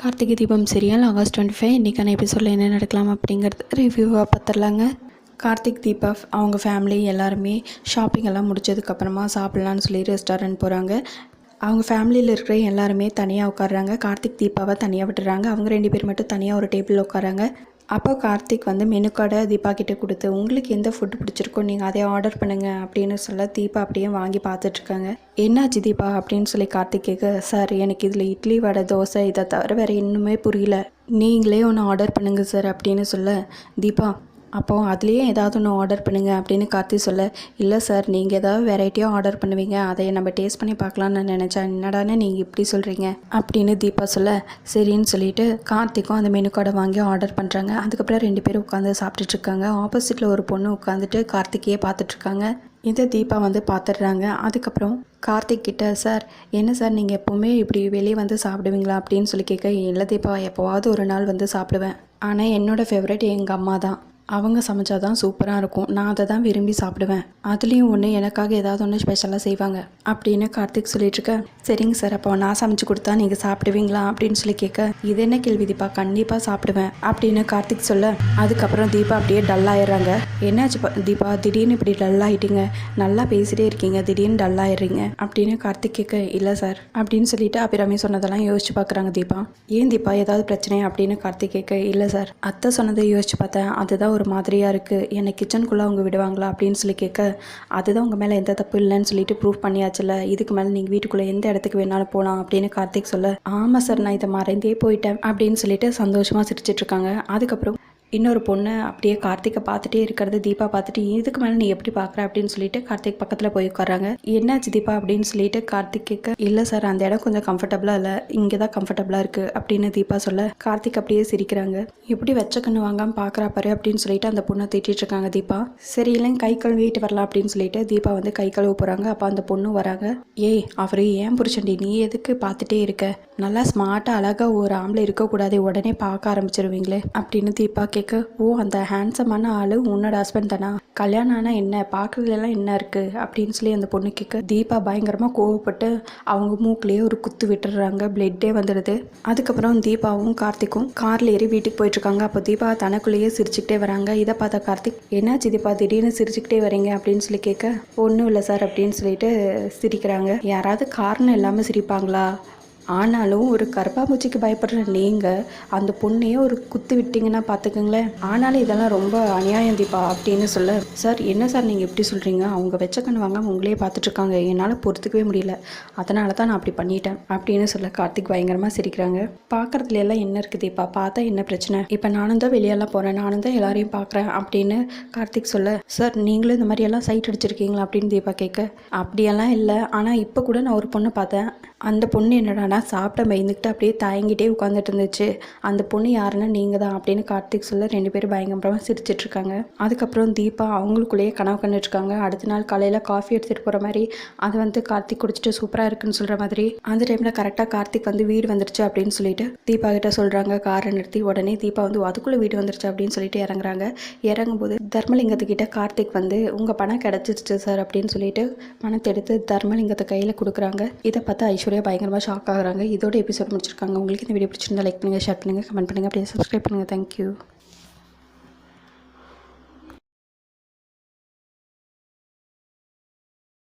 Karthigai Deepam serial August twenty five இன்றைக்கான எபிசோடில் என்ன நடக்கலாம் அப்படிங்கிறது ரிவ்யூவாக பார்த்துடலாங்க கார்த்திக் தீபா அவங்க ஃபேமிலி எல்லாருமே ஷாப்பிங் எல்லாம் முடிச்சதுக்கப்புறமா சாப்பிட்லான்னு சொல்லி ரெஸ்டாரண்ட் போகிறாங்க அவங்க ஃபேமிலியில் இருக்கிற எல்லாருமே தனியாக உட்காடுறாங்க கார்த்திக் தீபாவை தனியாக விட்டுறாங்க. அவங்க ரெண்டு பேர் மட்டும் தனியாக ஒரு டேபிளில் உட்காராங்க அப்போ கார்த்திக் வந்து மெனு கார்டை தீபா கிட்டே கொடுத்து உங்களுக்கு எந்த ஃபுட் பிடிச்சிருக்கோ நீங்கள் அதை ஆர்டர் பண்ணுங்கள் அப்படின்னு சொல்ல தீபா அப்படியே வாங்கி பார்த்துட்ருக்காங்க. என்னாச்சு தீபா? அப்படின்னு சொல்லி கார்த்திக் கேட்க சார் எனக்கு இதில் இட்லி வடை தோசை இதை தவிர வேறு இன்னுமே புரியல. நீங்களே ஒன்று ஆர்டர் பண்ணுங்கள் சார் அப்படின்னு சொல்ல தீபா அப்போது அதுலேயே ஏதாவது ஒன்று ஆர்டர் பண்ணுங்கள் அப்படின்னு கார்த்தி சொல்ல இல்லை சார் நீங்கள் ஏதாவது வெரைட்டியாக ஆர்டர் பண்ணுவீங்க. அதை நம்ம டேஸ்ட் பண்ணி பார்க்கலான்னு நினச்சேன். என்னடானே நீங்கள் இப்படி சொல்கிறீங்க அப்படின்னு தீபா சொல்ல சரின்னு சொல்லிட்டு கார்த்திக்கும் அந்த மெனு கார்டை வாங்கி ஆர்டர் பண்ணுறாங்க அதுக்கப்புறம் ரெண்டு பேரும் உட்காந்து சாப்பிட்டுட்ருக்காங்க ஆப்போசிட்டில் ஒரு பொண்ணு உட்காந்துட்டு கார்த்திக்கையே பார்த்துட்ருக்காங்க இதை தீபா வந்து பார்த்துடுறாங்க. அதுக்கப்புறம் கார்த்திக் கிட்ட சார் என்ன சார் நீங்கள் எப்போவுமே இப்படி வெளியே வந்து சாப்பிடுவீங்களா? அப்படின்னு சொல்லி கேட்க இல்லை தீபா எப்போவாவது ஒரு நாள் வந்து சாப்பிடுவேன். ஆனால் என்னோடய ஃபேவரட் எங்கள் அம்மா தான். அவங்க சமைச்சா தான் சூப்பராக இருக்கும். நான் அதை தான் விரும்பி சாப்பிடுவேன். அதுலேயும் ஒன்று எனக்காக ஏதாவது ஒன்று ஸ்பெஷலாக செய்வாங்க. அப்படின்னு கார்த்திக் சொல்லிட்டு இருக்க சரிங்க சார் அப்போ நான் சமைச்சு கொடுத்தா நீங்கள் சாப்பிடுவீங்களா? அப்படின்னு சொல்லி கேட்க இது என்ன கேள்வி தீபா? கண்டிப்பாக சாப்பிடுவேன். அப்படின்னு கார்த்திக் சொல்ல அதுக்கப்புறம் தீபா அப்படியே டல்லாகிடுறாங்க என்னாச்சு தீபா? திடீர்னு இப்படி டல்லாகிட்டீங்க நல்லா பேசிட்டே இருக்கீங்க. திடீர்னு டல்லாகிடுறீங்க அப்படின்னு கார்த்திக் கேட்க இல்லை சார் அப்படின்னு சொல்லிட்டு அபிராமி சொன்னதெல்லாம் யோசிச்சு பார்க்குறாங்க தீபா. ஏன் தீபா? ஏதாவது பிரச்சனை அப்படின்னு கார்த்திக் கேட்க இல்லை சார் அத்தை சொன்னதை யோசிச்சு பார்த்தேன். அதுதான் ஒரு மாதிரியாக இருக்குது என்னை கிச்சனுக்குள்ளே அவங்க விடுவாங்களா அப்படின்னு சொல்லி கேட்க அதுதான் உங்கள் மேலே எந்த தப்பு இல்லைன்னு சொல்லிட்டு ப்ரூவ் பண்ணியாச்சுல இதுக்கு மேலே நீங்கள் வீட்டுக்குள்ளே எந்த இடத்துக்கு வேணாலும் போகலாம் அப்படின்னு கார்த்திக் சொல்ல ஆமாம் சார் நான் இதை மறைந்தே போயிட்டேன் அப்படின்னு சொல்லிட்டு சந்தோஷமாக சிரிச்சிட்ருக்காங்க அதுக்கப்புறம் இன்னொரு பொண்ணு அப்படியே கார்த்திகை பார்த்துட்டே இருக்கிறது தீபா பார்த்துட்டு இதுக்கு மேலே நீ எப்படி பார்க்குற? அப்படின்னு சொல்லிட்டு கார்த்திக் பக்கத்தில் போய் உட்காராங்க என்னாச்சு தீபா? அப்படின்னு சொல்லிட்டு கார்த்திக் கேட்க இல்லை சார் அந்த இடம் கொஞ்சம் கம்ஃபர்டபுளாக இல்லை. இங்கே தான் கம்ஃபர்டபுளாக இருக்குது அப்படின்னு தீபா சொல்ல கார்த்திக் அப்படியே சிரிக்கிறாங்க. எப்படி வச்ச கண்ணு வாங்காமல் பார்க்குறா பாரு அப்படின்னு சொல்லிட்டு அந்த பொண்ணை திட்டிகிட்டு இருக்காங்க தீபா. சரி இல்லைங்க கை கழுவிட்டு வரலாம் அப்படின்னு சொல்லிட்டு தீபா வந்து கை கழுவ போகிறாங்க அப்போ அந்த பொண்ணு வராங்க. ஏய் அவர் ஏன் புரிச்சண்டி நீ எதுக்கு பார்த்துட்டே இருக்க? நல்லா ஸ்மார்ட்டாக அழகாக ஒரு ஆம்பளை இருக்கக்கூடாது. உடனே பார்க்க ஆரம்பிச்சிருவீங்களே அப்படின்னு தீபா கேட்க ஓ அந்த ஹேண்ட்ஸமான ஆளு உன்னோட ஹஸ்பண்ட் தானா? கல்யாணம் ஆனால் என்ன? பார்க்கறதுலாம் என்ன இருக்குது அப்படின்னு சொல்லி அந்த பொண்ணு கேட்க தீபா பயங்கரமாக கோவப்பட்டு அவங்க மூக்கிலேயே ஒரு குத்து விட்டுடுறாங்க பிளட்டே வந்துடுது. அதுக்கப்புறம் தீபாவும் கார்த்திக்கும் காரில் ஏறி வீட்டுக்கு போயிட்டுருக்காங்க. அப்போ தீபா தனக்குள்ளேயே சிரிச்சுக்கிட்டே வராங்க. இதை பார்த்த கார்த்திக் என்னாச்சு தீபா? திடீர்னு சிரிச்சுக்கிட்டே வரீங்க? அப்படின்னு சொல்லி கேட்க ஒன்றும் இல்லை சார். அப்படின்னு சொல்லிட்டு சிரிக்கிறாங்க. யாராவது காரணம் இல்லாமல் சிரிப்பாங்களா? ஆனாலும் ஒரு கர்ப்பாம்பூச்சிக்கு பயப்படுற நீங்கள் அந்த பொண்ணையே ஒரு குத்து விட்டீங்கன்னா பார்த்துக்குங்களேன். ஆனாலும் இதெல்லாம் ரொம்ப அநியாயம் தீபா அப்படின்னு சொல்ல சார் என்ன சார் நீங்கள் எப்படி சொல்கிறீங்க அவங்க வெச்ச கண்ணு வாங்காம உங்களே பார்த்துட்ருக்காங்க. என்னால் பொறுத்துக்கவே முடியல. அதனால தான் நான் அப்படி பண்ணிட்டேன் அப்படின்னு சொல்ல கார்த்திக் பயங்கரமாக சிரிக்கிறாங்க. பார்க்குறதுல எல்லாம் என்ன இருக்குது தீபா? பார்த்தா என்ன பிரச்சனை? இப்போ நானும் தான் வெளியெல்லாம் போகிறேன் நானும் தான் எல்லாரையும் பார்க்குறேன் அப்படின்னு கார்த்திக் சொல்ல சார் நீங்களும் இந்த மாதிரி எல்லாம் சைட் அடிச்சிருக்கீங்களா? அப்படின்னு தீபா கேட்க அப்படியெல்லாம் இல்லை. ஆனால் இப்போ கூட நான் ஒரு பொண்ணை பார்த்தேன். அந்த பொண்ணு என்னடானா சாப்பிட மெய்ந்துக்கிட்டு அப்படியே தயங்கிட்டே உட்காந்துட்டு இருந்துச்சு அந்த பொண்ணு யாருன்னா நீங்கள் தான் அப்படின்னு கார்த்திக் சொல்ல ரெண்டு பேரும் பயங்கரமாக சிரிச்சிட்டு இருக்காங்க அதுக்கப்புறம் தீபா அவங்களுக்குள்ளேயே கனவு கண்டுட்டு இருக்காங்க அடுத்த நாள் காலையில் காஃபி எடுத்துகிட்டு போகிற மாதிரி அது வந்து கார்த்திக் குடிச்சிட்டு சூப்பராக இருக்குன்னு சொல்கிற மாதிரி. அந்த டைமில் கரெக்டாக கார்த்திக் வந்து வீடு வந்துருச்சு அப்படின்னு சொல்லிட்டு தீபா கிட்ட சொல்கிறாங்க காரை நிறுத்தி உடனே தீபா வந்து அதுக்குள்ளே வீடு வந்துருச்சு அப்படின்னு சொல்லிட்டு இறங்குறாங்க. இறங்கும்போது தர்மலிங்கத்துக்கிட்ட கார்த்திக் வந்து உங்கள் பணம் கிடச்சிருச்சு சார் அப்படின்னு சொல்லிட்டு பணத்தை எடுத்து தர்மலிங்கத்தை கையில் கொடுக்குறாங்க. இதை பார்த்து ஐஸ்வர்யா பயங்கரமாக ஷாக் ஆகுறாங்க இதோட எபிசோட் முடிச்சிருக்காங்க. உங்களுக்கு இந்த வீடியோ பிடிச்சிருந்தா லைக் பண்ணுங்கள் ஷேர் பண்ணுங்கள் கமெண்ட் பண்ணுங்கள் அப்படியே சப்ஸ்கிரைப் பண்ணுங்கள் தேங்க்யூ